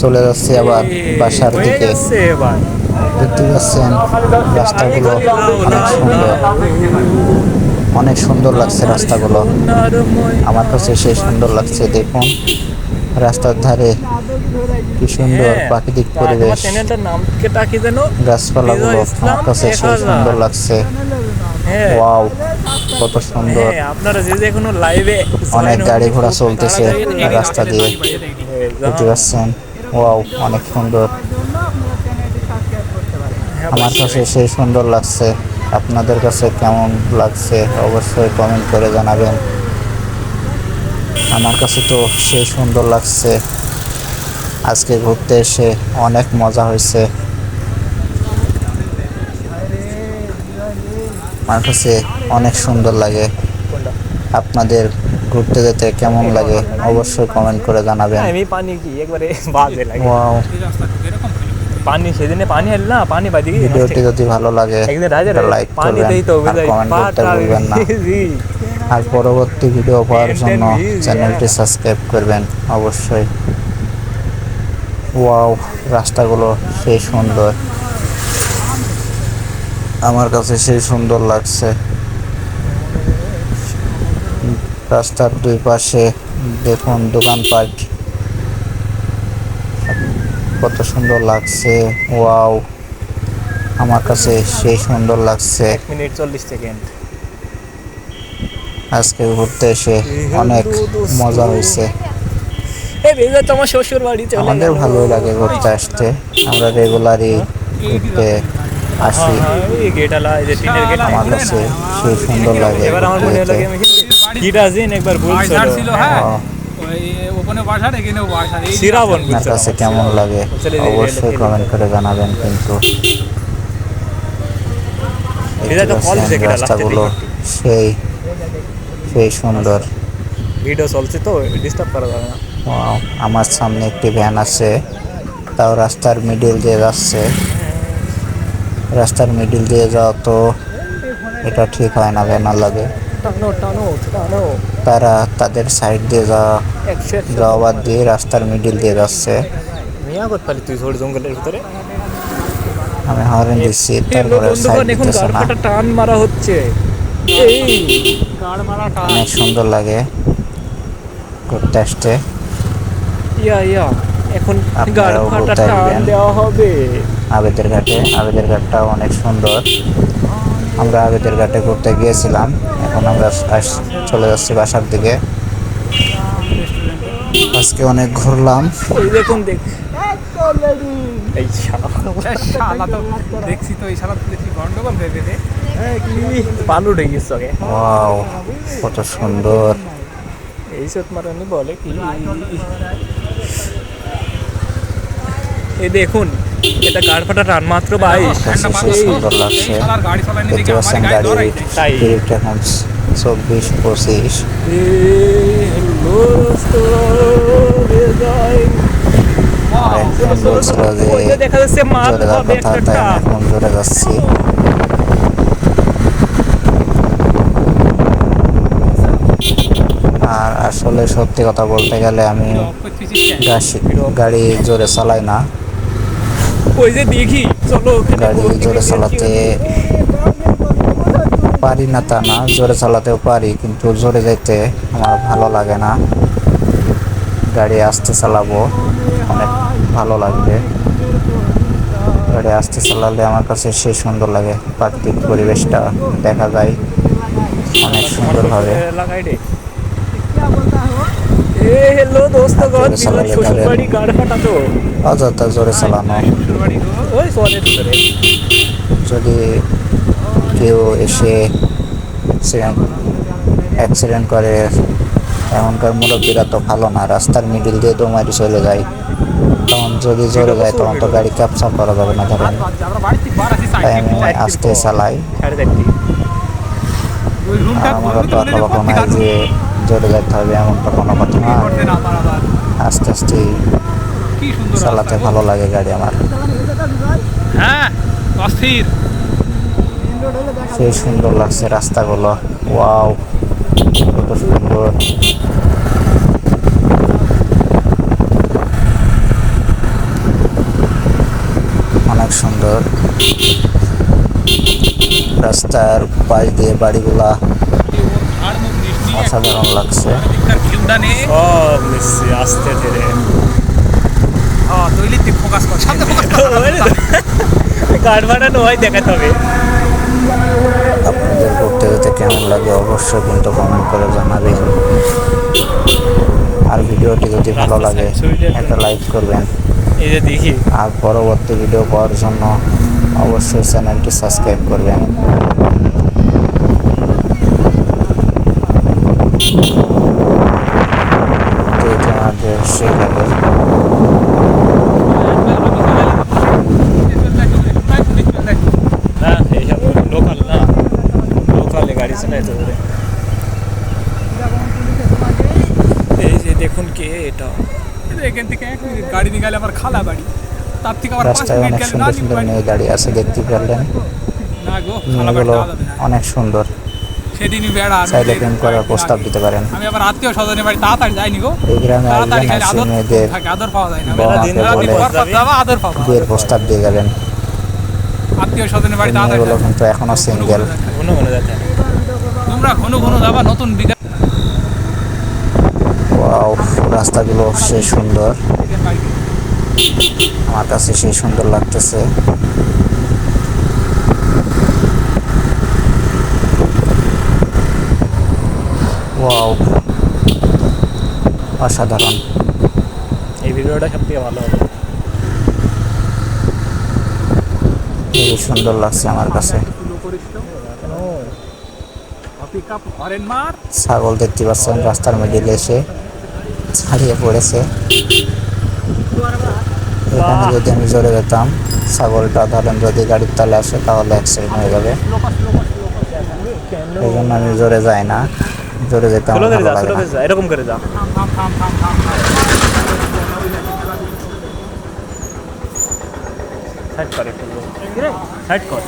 চলে যাচ্ছি আবার বাসার দিকে। দেখতে পাচ্ছেন রাস্তাগুলো অনেক সুন্দর। অনেক সুন্দর লাগছে রাস্তাগুলো। আমার কাছে সে সুন্দর লাগছে দেখুন। রাস্তার ধারে কি সুন্দর হ্যাঁ, প্রাকৃতিক পরিবেশ। গাছপালাগুলো আমার কাছে সেই সুন্দর লাগছে। হ্যাঁ। ওয়াও কত সুন্দর। হ্যাঁ আপনারা যে যে কোনো লাইভে অনেক গাড়ি ঘোড়া চলতেছে রাস্তা দিয়ে। দেখতে পাচ্ছেন ওয়াও অনেক সুন্দর। আমার কাছে সেই সুন্দর লাগছে। আপনাদের কাছে কেমন লাগছে অবশ্যই কমেন্ট করে জানাবেন। আমার কাছে তো সেই সুন্দর লাগছে। আজকে ঘুরতে এসে অনেক মজা হয়েছে। আমার কাছে অনেক সুন্দর লাগে। আপনাদের ঘুরতে যেতে কেমন লাগে অবশ্যই কমেন্ট করে জানাবেন। আমি পানি কি? একবারে বাজে লাগে। ওয়াও পানি সেদিনে পানি এল না পানি বাদি ভিডিওটি যদি ভালো লাগে একদিন রাজা লাইক পানি করবেন দেই তো আর কমেন্ট করতে ভুলবেন না। আর পরবর্তী ভিডিও পাওয়ার জন্য চ্যানেলটি সাবস্ক্রাইব করবেন অবশ্যই। ওয়াও রাস্তাগুলো সেই সুন্দর। আমার কাছে সেই সুন্দর লাগছে। রাস্তার দুই পাশে দেখুন দোকানপাট। কত সুন্দর লাগছে ওয়াও। আমার কাছে সেই সুন্দর লাগছে। এক মিনিট চল্লিশ সেকেন্ড। আজকে ঘুরতে এসে অনেক মজা হয়েছে। আমাদের। ভালোই লাগে ঘুরতে আসতে। আমরা রেগুলারই ঘুরতে আসি। হ্যাঁ, এই গেট আলা এই যে টিনের গেট আমার কাছে সেই সুন্দর লাগে হ্যাঁ। আপনার কাছে কেমন লাগে? অবশ্যই কমেন্ট করে জানাবেন কিন্তু। রাস্তাগুলো সেই সেই সুন্দর। ভিডিও চলছে তো ডিস্টার্ব করা যাবে না। আমার সামনে একটি ভ্যান আছে তাও রাস্তার মিডিল দিয়ে যাচ্ছে। রাস্তার মিডিল দিয়ে যাওয়া তো এটা ঠিক হয় না ভ্যান লাগে। তারা তাদের সাইড দিয়ে যাওয়া যাওয়া বাদ দিয়ে রাস্তার মিডিল দিয়ে যাচ্ছে। আমি হরেন দিচ্ছি তারপরে সাইড দিতেছে না। টান মারা হচ্ছে। অনেক সুন্দর লাগে। ঘুরতে আসতে। ইয়া ইয়া। এখন গাড়পাটা টান দেওয়া হবে। আবেদের ঘাটে। আবেদের ঘাটটাও অনেক সুন্দর। আমরা আবেদের ঘাটে ঘুরতে গিয়েছিলাম। এখন আমরা চলে যাচ্ছি বাসার দিকে। আজকে অনেক ঘুরলাম। ওই দেখুন দেখ। এই শালা। তো দেখছি তো এই শালা দেখছি গন্ডগোল ভেবে দে পালু ঢেকে গেছে ওয়াও কত সুন্দর। এই সত মারানি বলে কি? এই দেখুন এটা গাড়ফাটা রান মাত্র বাইশ সুন্দর লাগছে দেখতে পাচ্ছেন এখন চব্বিশ পঁচিশ। বলছিল দেখা যাচ্ছে জোরে এখন জোরে আর আসলে সত্যি কথা বলতে গেলে আমি গাড়ি জোরে চালাই না। ওই যে দেখি? চলো গাড়ি জোরে চালাতে পারি না তা না জোরে চালাতেও পারি কিন্তু জোরে যেতে আমার ভালো লাগে না। গাড়ি আস্তে চালাবো অনেক ভালো লাগবে। গাড়ি আস্তে চালালে আমার কাছে সে সুন্দর লাগে প্রাকৃতিক পরিবেশটা দেখা যায় অনেক সুন্দরভাবে হ্যালো দোস্তগণ জোরে তো ওই সোয়ালের ভিতরে। যদি কেউ এসে অ্যাক্সিডেন্ট করে এমনকার মুরব্বীরা তো ভালো না রাস্তার মিডিল দিয়ে দৌমারি চলে যায়। তখন যদি জোরে যায় তখন তো গাড়ি ক্যাপচার করা যাবে না ধরেন। আমরা তাই আমি আস্তে চালাই। আমারও তো অথবা কোনো যে জোরে যেতে হবে এমনটা কোনো কথা না। আস্তে আস্তে চালাতে ভালো লাগে গাড়ি আমার। হ্যাঁ অস্থির। সেই সুন্দর লাগছে রাস্তাগুলো। ওয়াও কত সুন্দর। অনেক সুন্দর। রাস্তার পাশ দিয়ে বাড়িগুলা অসাধারণ লাগছে। সব নিচ্ছি আস্তে ধীরে। হ্যাঁ কাঠ হয় দেখাতে হবে। আপনাদের ঘুরতে যেতে কেমন লাগে অবশ্যই কিন্তু কমেন্ট করে জানাবেন। আর ভিডিওটি যদি ভালো লাগে একটা লাইক করবেন। এই যে দেখি। আর পরবর্তী ভিডিও পাওয়ার জন্য অবশ্যই চ্যানেলটি সাবস্ক্রাইব করবেন তো এটি আমাদের সেখানে এই যে দেখুন কে এটা এখান থেকে এক মিনিট গাড়ি নিয়ে খালা বাড়ি তার থেকে আবার পাঁচ রাস্তায় অনেক সুন্দর সুন্দর বাড়ি মেয়ে গাড়ি আছে দেখতে পারলেন। না গো মেয়েগুলো অনেক সুন্দর। সেদিনই বেড়া চাইলে প্রেম করার প্রস্তাব দিতে পারেন। আমি আবার আত্মীয় স্বজনের বাড়ি তাড়াতাড়ি যাইনি গো এই গ্রামে তাড়াতাড়ি খালি আদর মেয়েদের আদর পাওয়া যায় না। বাবা দিন রাত বিপদ যাবা, আদর পাবা। বিয়ের প্রস্তাব দিয়ে গেলেন। আত্মীয় স্বজনের বাড়ি তাড়াতাড়ি যাবা। কিন্তু এখনও সিঙ্গেল মনে মনে যাচ্ছে। তোমরা ঘন ঘন যাবা নতুন বিঘা ওয়াও রাস্তাগুলো সে সুন্দর। আমার কাছে সেই সুন্দর লাগতেছে। ওয়াও অসাধারণ। এই ভিডিওটা সব থেকে ভালো হবে। খুবই সুন্দর লাগছে আমার কাছে। ছাগল দেখতে পাচ্ছেন রাস্তার মিডিলে এসে ছাড়িয়ে পড়েছে। এখানে যদি আমি জোরে যেতাম ছাগলটা ধরেন যদি গাড়ির তলে আসে তাহলে অ্যাক্সিডেন্ট হয়ে যাবে। এই জন্য আমি জোরে যাই না। জোরে যেতে আমার ভালো লাগে না। এরকম করে যা। সাইড করে একটু সাইড কর।